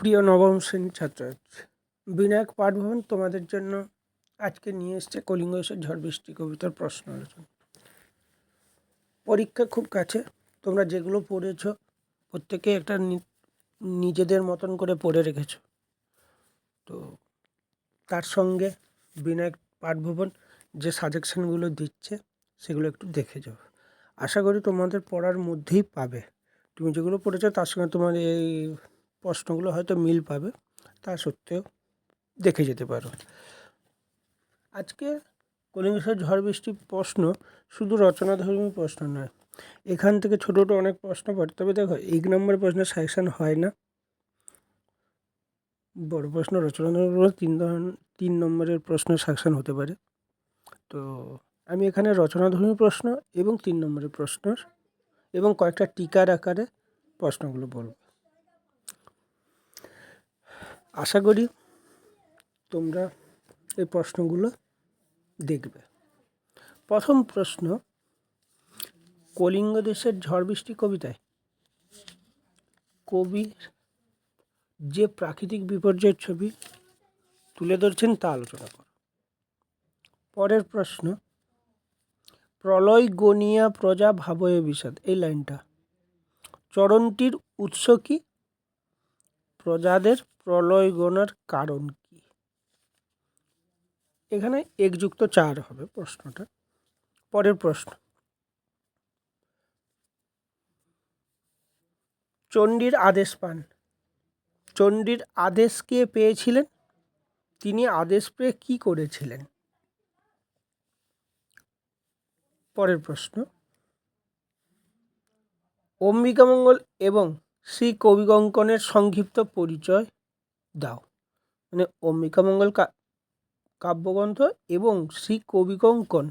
প্রিয় নবম শ্রেণির ছাত্রছাত্রী, বিনায়ক পাঠভবন তোমাদের জন্য আজকে নিয়ে এসছে কলিঙ্গ এসে ঝড় বৃষ্টি কবিতার প্রশ্ন আলোচনা। পরীক্ষা খুব কাছে, তোমরা যেগুলো পড়েছ, প্রত্যেকে একটা নিজেদের মতন করে পড়ে রেখেছ। তো তার সঙ্গে বিনায়ক পাঠভবন যে সাজেশনগুলো দিচ্ছে, সেগুলো একটু দেখে যাও। আশা করি তোমাদের পড়ার মধ্যেই পাবে। তুমি যেগুলো পড়েছো, তার সঙ্গে তোমার এই প্রশ্নগুলো হয়তো মিল পাবে, তা সত্ত্বেও দেখে যেতে পারো। আজকে কলিঙ্গেশ্বর ঝড় বৃষ্টির প্রশ্ন শুধু রচনাধর্মী প্রশ্ন নয়, এখান থেকে ছোটো ছোটো অনেক প্রশ্ন পড়ে। তবে দেখো, এক নম্বরের প্রশ্নের সাজেশন হয় না। বড় প্রশ্ন রচনাধর্মী তিন ধরন, তিন নম্বরের প্রশ্ন সাজেশন হতে পারে। তো আমি এখানে রচনাধর্মী প্রশ্ন এবং তিন নম্বরের প্রশ্ন এবং কয়েকটা টিকার আকারে প্রশ্নগুলো বলব। আশা করি তোমরা এই প্রশ্নগুলো দেখবে। প্রথম প্রশ্ন, কলিঙ্গ দেশের ঝড় বৃষ্টি কবিতায়। কবির যে প্রাকৃতিক বিপর্যয়ের ছবি তুলে ধরছেন তা আলোচনা কর। পরের প্রশ্ন প্রলয় গনিয়া প্রজা ভাবয় বিষাদ, এই লাইনটা। চরণটির উৎস কি? প্রজাদের প্রলয় গণার কারণ কি? এখানে একযুক্ত চার হবে প্রশ্নটা। পরের প্রশ্ন। চণ্ডীর আদেশ পান। চণ্ডীর আদেশ কে পেয়েছিলেন? তিনি আদেশ পেয়ে কী করেছিলেন? পরের প্রশ্ন। অম্বিকামঙ্গল এবং শ্রী কবিকঙ্কনের সংক্ষিপ্ত পরিচয় দাও। মানে অম্বিকামঙ্গল কাব্যগ্রন্থ এবং শ্রী কবিকঙ্কন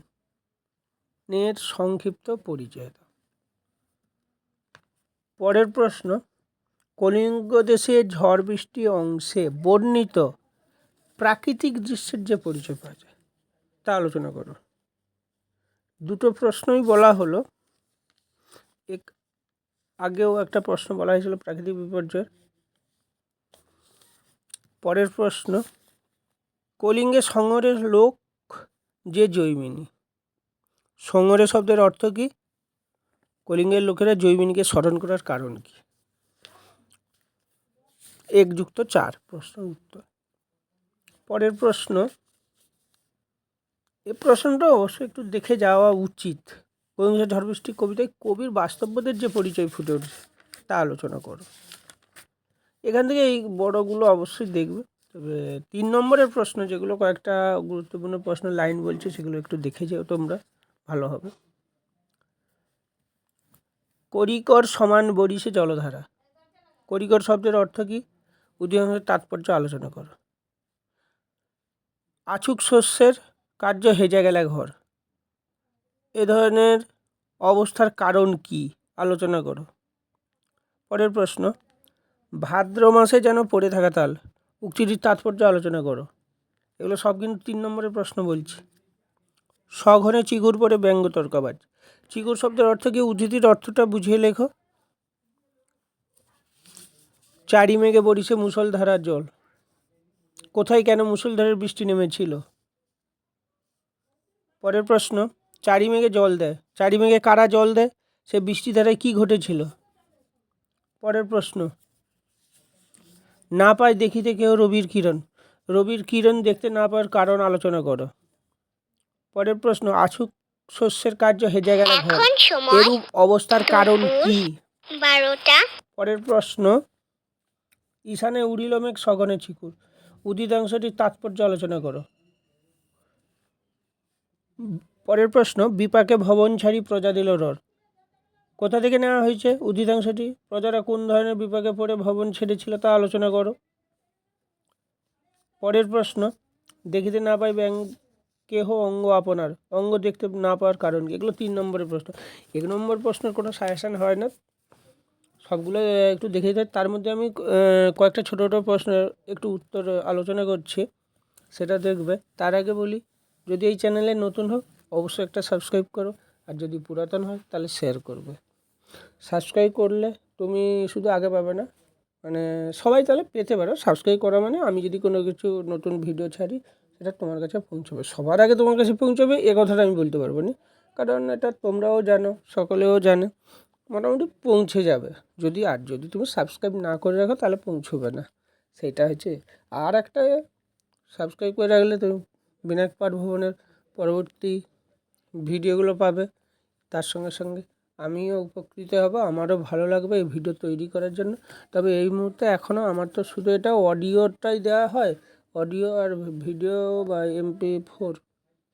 এর সংক্ষিপ্ত পরিচয় দাও। পরের প্রশ্ন, কলিঙ্গ দেশে ঝড় বৃষ্টি অংশে বর্ণিত প্রাকৃতিক দৃশ্যের যে পরিচয় পাওয়া যায়, তা আলোচনা করো। দুটো প্রশ্নই বলা হলো। এক, আগেও একটা প্রশ্ন বলা হয়েছিল প্রাকৃতিক বিপর্যয়ের পরের প্রশ্ন কলিঙ্গে সংহরের লোক যে জৈমিনী? সংহরে শব্দের অর্থ কী? কলিঙ্গের লোকেরা জৈমিনীকে স্মরণ করার কারণ কি? একযুক্ত চার, প্রশ্ন উত্তর। পরের প্রশ্ন, এ প্রশ্নটা অবশ্যই একটু দেখে যাওয়া উচিত। কলিঙ্গ ঝড়বৃষ্টি কবিতায় কবির বাস্তবদের যে পরিচয় ফুটে উঠেছে, তা আলোচনা করো। এখান থেকে এই বড়গুলো অবশ্যই দেখবে। তবে তিন নম্বরের প্রশ্ন যেগুলো, কয়েকটা গুরুত্বপূর্ণ প্রশ্ন লাইন বলছে, সেগুলো একটু দেখে যেও তোমরা, ভালো হবে। করিকর সমান বরিশে জলধারা। করিকর শব্দের অর্থ কী? উদীয়মানের তাৎপর্য আলোচনা করো। আছুক শস্যের কার্য হেজা গেলে ঘর। এ ধরনের অবস্থার কারণ কি? আলোচনা করো। পরের প্রশ্ন ভাদ্র মাসে যেন পড়ে থাকা তাল। উক্তিটির তাৎপর্য আলোচনা করো। এগুলো সব কিন্তু তিন নম্বরের প্রশ্ন বলছি। সঘনে চিগুর পরে ব্যঙ্গ তর্কবাজ। চিগুর শব্দের অর্থ কি? উদ্ধৃতির অর্থটা বুঝিয়ে লেখো। চারি মেঘে বরিশে মুষলধারার জল। কোথায় কেন মুষলধারের বৃষ্টি নেমেছিল? পরের প্রশ্ন, চারি মেঘে জল দেয়। চারি মেঘে কারা জল দেয়? সে বৃষ্টি ধারায় কী ঘটেছিল? পরের প্রশ্ন না পায় দেখিতে কেউ রবির কিরণ। রবির কিরণ দেখতে না পাওয়ার কারণ আলোচনা করো। পরের প্রশ্ন আছুক শস্যের কার্য হেজে গেল এরূপ অবস্থার কারণ কি? বারোটা। পরের প্রশ্ন ঈশানে উড়িল মেঘ সগনে চিকুর উদিতাংশটির তাৎপর্য আলোচনা করো। পরের প্রশ্ন বিপাকে ভবন ছাড়ি প্রজা দিল রর। কোথা থেকে নেওয়া হয়েছে উদিতাংশটি প্রজারা কোন ধরনের বিপাকে পড়ে ভবন ছেড়েছিল তা আলোচনা করো। পরের প্রশ্ন, দেখিতে না পাই ব্যাংক কেহ অঙ্গ আপনার? অঙ্গ দেখতে না পাওয়ার কারণ কি? এগুলো তিন নম্বরের প্রশ্ন। এক নম্বর প্রশ্নের কোনো সাজেশান হয় না। সবগুলো একটু দেখে দিতে তার মধ্যে আমি কয়েকটা ছোটো ছোটো প্রশ্নের একটু উত্তর আলোচনা করছি। সেটা দেখবে। তার আগে বলি, যদি এই চ্যানেলে নতুন হোক অবশ্যই একটা সাবস্ক্রাইব করো। আর যদি পুরাতন হয়, তাহলে শেয়ার করবে। সাবস্ক্রাইব করলে তুমি শুধু আগে পাবে না। মানে সবাই তাহলে পেতে পারো। সাবস্ক্রাইব করা মানে আমি যদি কোনো কিছু নতুন ভিডিও ছাড়ি, সেটা তোমার কাছে পৌঁছবে। সবার আগে তোমার কাছে পৌঁছবে, এ কথাটা আমি বলতে পারব না। কারণ এটা তোমরাও জানো, সকলেও জানে, মোটামুটি পৌঁছে যাবে। যদি আর যদি তুমি সাবস্ক্রাইব না করে রাখো, তাহলে পৌঁছবে না। সেইটা হচ্ছে। আর একটা সাবস্ক্রাইব করে রাখলে তুমি বিনায়ক পাঠ ভবনের পরবর্তী ভিডিওগুলো পাবে। তার সঙ্গে সঙ্গে আমিও উপকৃত হব, আমারও ভালো লাগবে এই ভিডিও তৈরি করার জন্য। তবে এই মুহূর্তে এখনও আমার তো শুধু এটা অডিওটাই দেওয়া হয়, অডিও আর ভিডিও বা এমপি ফোর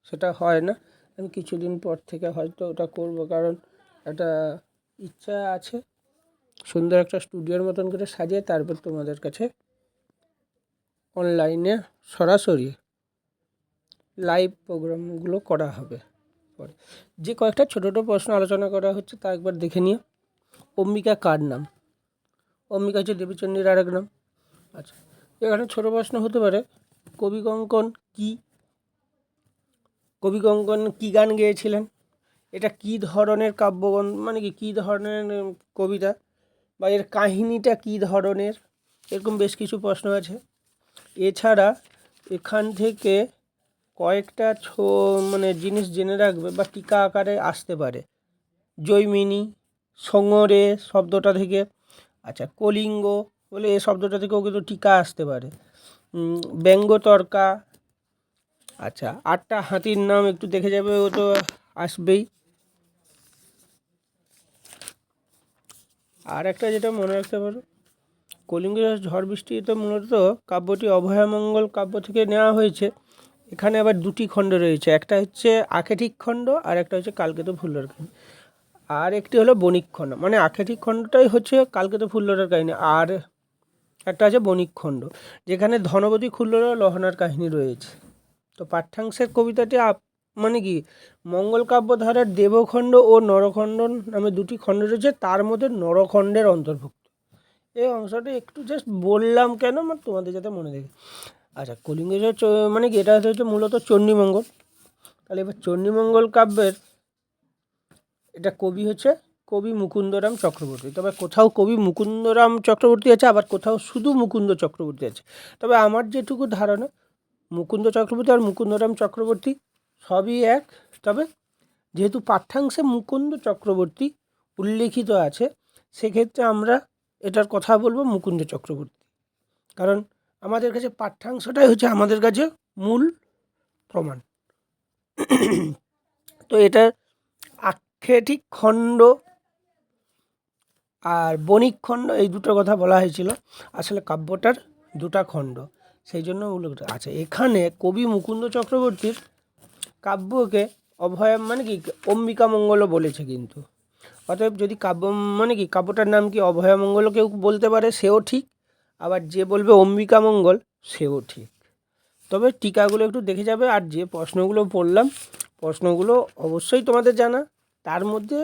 সেটা হয় না। আমি কিছুদিন পর থেকে হয়তো ওটা করব, কারণ একটা ইচ্ছা আছে সুন্দর একটা স্টুডিওর মতন করে সাজিয়ে তারপর তোমাদের কাছে অনলাইনে সরাসরি লাইভ প্রোগ্রামগুলো করা হবে। পরে। যে কয়েকটা ছোটো ছোটো প্রশ্ন আলোচনা করা হচ্ছে তা একবার দেখে নিও। অম্বিকা কার নাম? অম্বিকা হচ্ছে দেবীচন্ডীর আরেক নাম। আচ্ছা এখানে ছোটো প্রশ্ন হতে পারে, কবি কঙ্কন কী? কবি কঙ্কন কী গান গেয়েছিলেন? এটা কী ধরনের কাব্যগ্রন্থ মানে কি, কী ধরনের কবিতা? বা এর কাহিনীটা কী ধরনের? এরকম বেশ কিছু প্রশ্ন আছে। এছাড়া এখান থেকে কয়েকটা ছো মানে জিনিস জেনে রাখবে বা টিকা আকারে আসতে পারে। জৈমিনী সঙ্গরে শব্দটা থেকে আচ্ছা কলিঙ্গ, বলে এ শব্দটা থেকেও কিন্তু টিকা আসতে পারে। ব্যঙ্গতর্কা আচ্ছা আটটা হাতির নাম একটু দেখে যাবে, ও তো আসবেই। আর একটা যেটা মনে রাখতে পারো কলিঙ্গ ঝড় বৃষ্টি এটা মূলত কাব্যটি অভয়ামঙ্গল কাব্য থেকে নেওয়া হয়েছে। এখানে আবার দুটি খণ্ড রয়েছে, একটা হচ্ছে আখেঠিক খণ্ড আর একটা হচ্ছে কালকেতু ফুল্লর কাহিনী। আর একটি হলো বণিক খণ্ড মানে আখেঠিক খণ্ডটাই হচ্ছে কালকেতু ফুল্লরের কাহিনী আর একটা আছে বণিক খণ্ড, যেখানে ধনবতী খুল্লর লহনার কাহিনী রয়েছে। তো পাঠ্যাংশের কবিতাটি আপ মানে কি, মঙ্গল কাব্য ধারার দেবখণ্ড ও নরখণ্ড নামে দুটি খণ্ড রয়েছে, তার মধ্যে নরখণ্ডের অন্তর্ভুক্ত। এই অংশটা একটু জাস্ট বললাম কেন মানে তোমাদের যাতে মনে থাকে আচ্ছা কলিঙ্গ মানে কি, এটা হচ্ছে মূলত চণ্ডীমঙ্গল। তাহলে এবার চণ্ডীমঙ্গল কাব্যের এটা কবি হচ্ছে কবি মুকুন্দরাম চক্রবর্তী। তবে কোথাও কবি মুকুন্দরাম চক্রবর্তী আছে, আবার কোথাও শুধু মুকুন্দ চক্রবর্তী আছে। তবে আমার যেটুকু ধারণা, মুকুন্দ চক্রবর্তী আর মুকুন্দরাম চক্রবর্তী সবই এক। তবে যেহেতু পাঠ্যাংশে মুকুন্দ চক্রবর্তী উল্লেখিত আছে, সেক্ষেত্রে আমরা এটার কথা বলব মুকুন্দ চক্রবর্তী। কারণ আমাদের কাছে পাঠ্যাংশটাই হচ্ছে আমাদের কাছে মূল প্রমাণ। তো এটার আক্ষেটিক খণ্ড আর বণিক খণ্ড, এই দুটো কথা বলা হয়েছিল। আসলে কাব্যটার দুটা খণ্ড, সেই জন্য উল্লেখ আচ্ছা এখানে কবি মুকুন্দ চক্রবর্তীর কাব্যকে অভয় মানে কি, অম্বিকা মঙ্গলও বলেছে কিন্তু। অতএব যদি কাব্য মানে কি, কাব্যটার নাম কি অভয়মঙ্গলও কেউ বলতে পারে, সেও ঠিক। আবার যে বলবে অম্বিকা মঙ্গল, সেও ঠিক। তবে টিকাগুলো একটু দেখে যাবে, আর যে প্রশ্নগুলো পড়লাম প্রশ্নগুলো অবশ্যই তোমাদের জানা। তার মধ্যে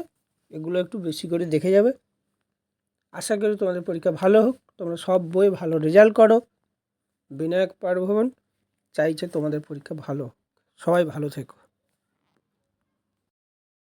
এগুলো একটু বেশি করে দেখে যাবে। আশা করি তোমাদের পরীক্ষা ভালো হোক। তোমরা সব বই ভালো রেজাল্ট করো। বিনায়ক পাঠভবন চাইছে তোমাদের পরীক্ষা ভালো। সবাই ভালো থেকো।